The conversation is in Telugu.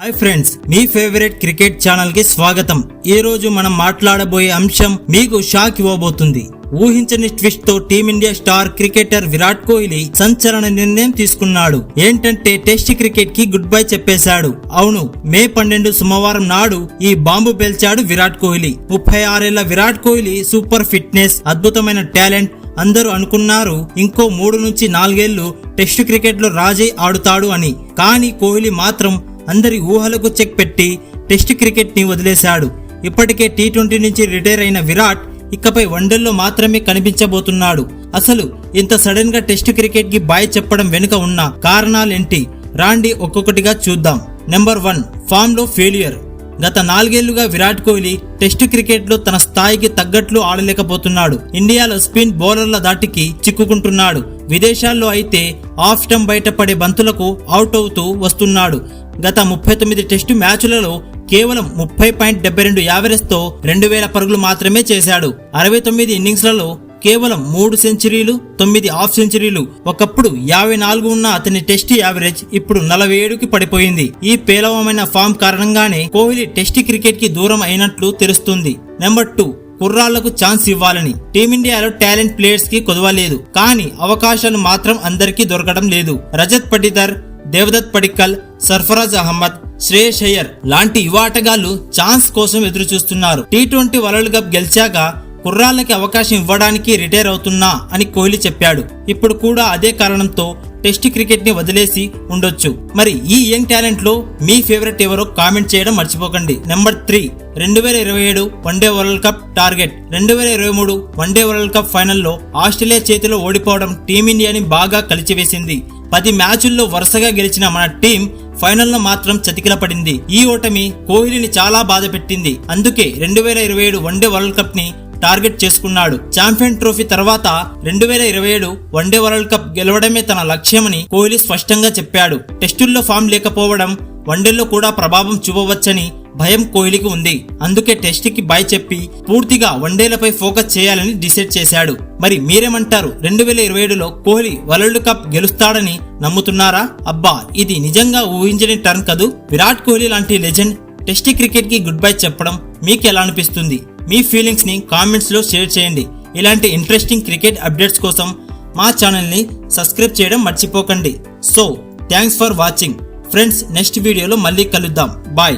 హాయ్ ఫ్రెండ్స్ మీ ఫేవరెట్ క్రికెట్ ఛానల్కి స్వాగతం. ఈ రోజు మనం మాట్లాడబోయే అంశం మీకు షాక్ ఇవ్వబోతుంది. ఊహించని ట్విస్ట్తో Team India star cricketer Virat Kohli సంచలన నిర్ణయం తీసుకున్నాడు. ఏంటంటే టెస్ట్ క్రికెట్కి గుడ్ బై చెప్పేశాడు. అవును మే పన్నెండు సోమవారం నాడు ఈ బాంబు పేల్చాడు విరాట్ కోహ్లీ. ముప్పై ఆరేళ్ళ విరాట్ కోహ్లీ సూపర్ ఫిట్నెస్ అద్భుతమైన టాలెంట్ అందరూ అనుకున్నారు. ఇంకో మూడు నుంచి నాలుగేళ్ళు టెస్ట్ క్రికెట్లో రాజే ఆడుతాడు అని. కానీ కోహ్లీ మాత్రం అందరి ఊహలకు చెక్ పెట్టి టెస్ట్ క్రికెట్ని వదిలేశాడు. ఇప్పటికే టీ ట్వంటీ నుంచి రిటైర్ అయిన విరాట్ ఇకపై వన్డేల్లో మాత్రమే కనిపించబోతున్నాడు. అసలు ఇంత సడన్గా టెస్ట్ క్రికెట్కి బాయ్ చెప్పడం వెనుక ఉన్న కారణాలేంటి? రాండి ఒక్కొక్కటిగా చూద్దాం. నెంబర్ వన్ ఫామ్లో ఫెయిలియర్. గత నాలుగేళ్ళుగా విరాట్ కోహ్లీ టెస్ట్ క్రికెట్లో తన స్థాయికి తగ్గట్లు ఆడలేకపోతున్నాడు. ఇండియాలో స్పిన్ బౌలర్ల దాటికి చిక్కుకుంటున్నాడు. విదేశాల్లో అయితే ఆఫ్ స్టంప్ బయటపడే బంతులకు అవుట్ అవుతూ వస్తున్నాడు. గత ముప్పై తొమ్మిది టెస్టు మ్యాచ్లలో కేవలం ముప్పై పాయింట్ డెబ్బై రెండు యావరేజ్తో రెండు వేల పరుగులు మాత్రమే చేశాడు. అరవై తొమ్మిది ఇన్నింగ్స్లలో కేవలం మూడు సెంచరీలు తొమ్మిది హాఫ్ సెంచరీలు ఒకప్పుడు యాభై నాలుగు ఉన్న అతని టెస్ట్ యావరేజ్ ఇప్పుడు నలభై ఏడుకి పడిపోయింది. ఈ పేలవమైన ఫామ్ కారణంగానే కోహ్లీ టెస్ట్ క్రికెట్కి దూరం అయినట్లు తెలుస్తుంది. నెంబర్ టూ కుర్రాళ్ళకు ఛాన్స్ ఇవ్వాలని. టీమిండియాలో టాలెంట్ ప్లేయర్స్కి కొదవలేదు. కానీ అవకాశాలు మాత్రం అందరికీ దొరకడం లేదు. రజత్ పటిదర్ దేవదత్ పడిక్కల్ సర్ఫరాజ్ అహ్మద్ శ్రేయస్ అయ్యర్ లాంటి యువ ఆటగాళ్ళు ఛాన్స్ కోసం ఎదురు చూస్తున్నారు టీ ట్వంటీ వరల్డ్ కప్ గెలిచాక కుర్రాళ్ళకి అవకాశం ఇవ్వడానికి రిటైర్ అవుతున్నా అని కోహ్లీ చెప్పాడు. ఇప్పుడు కూడా అదే కారణంతో టెస్ట్ క్రికెట్ని వదిలేసి ఉండొచ్చు. మరి ఈ యంగ్ టాలెంట్లో మీ ఫేవరెట్ ఎవరో కామెంట్ చేయడం మర్చిపోకండి. నెంబర్ త్రీ రెండు వేల ఇరవై ఏడు వన్డే వరల్డ్ కప్ టార్గెట్. రెండు వేల ఇరవై మూడు వన్డే వరల్డ్ కప్ ఫైనల్లో ఆస్ట్రేలియా చేతిలో ఓడిపోవడం టీమిండియాని బాగా కలిచివేసింది. పది మ్యాచుల్లో వరుసగా గెలిచిన మన టీం ఫైనల్లో మాత్రం చతికిల పడింది ఈ ఓటమి కోహ్లీని చాలా బాధ పెట్టింది అందుకే రెండు వేల ఇరవై ఏడు వన్డే వరల్డ్ కప్ని టార్గెట్ చేసుకున్నాడు. ఛాంపియన్ ట్రోఫీ తర్వాత రెండు వేల ఇరవై ఏడు వన్డే వరల్డ్ కప్ గెలవడమే తన లక్ష్యమని కోహ్లీ స్పష్టంగా చెప్పాడు. టెస్టుల్లో ఫామ్ లేకపోవడం వన్డేల్లో కూడా ప్రభావం చూపవచ్చని భయం కోహ్లీకి ఉంది. అందుకే టెస్ట్కి బై చెప్పి పూర్తిగా వన్డేలపై ఫోకస్ చేయాలని డిసైడ్ చేశాడు. మరి మీరేమంటారు? రెండు వేల ఇరవై ఏడులో కోహ్లీ వరల్డ్ కప్ గెలుస్తాడని నమ్ముతున్నారా? అబ్బా ఇది నిజంగా ఊహించని టర్న్ కదూ? విరాట్ కోహ్లీ లాంటి లెజెండ్ టెస్ట్ క్రికెట్కి గుడ్ బై చెప్పడం మీకు ఎలా అనిపిస్తుంది? మీ ఫీలింగ్స్ని కామెంట్స్లో షేర్ చేయండి. ఇలాంటి ఇంట్రెస్టింగ్ క్రికెట్ అప్డేట్స్ కోసం మా ఛానల్ని సబ్స్క్రైబ్ చేయడం మర్చిపోకండి. So thanks for watching friends next వీడియోలో మళ్ళీ కలుద్దాం. బాయ్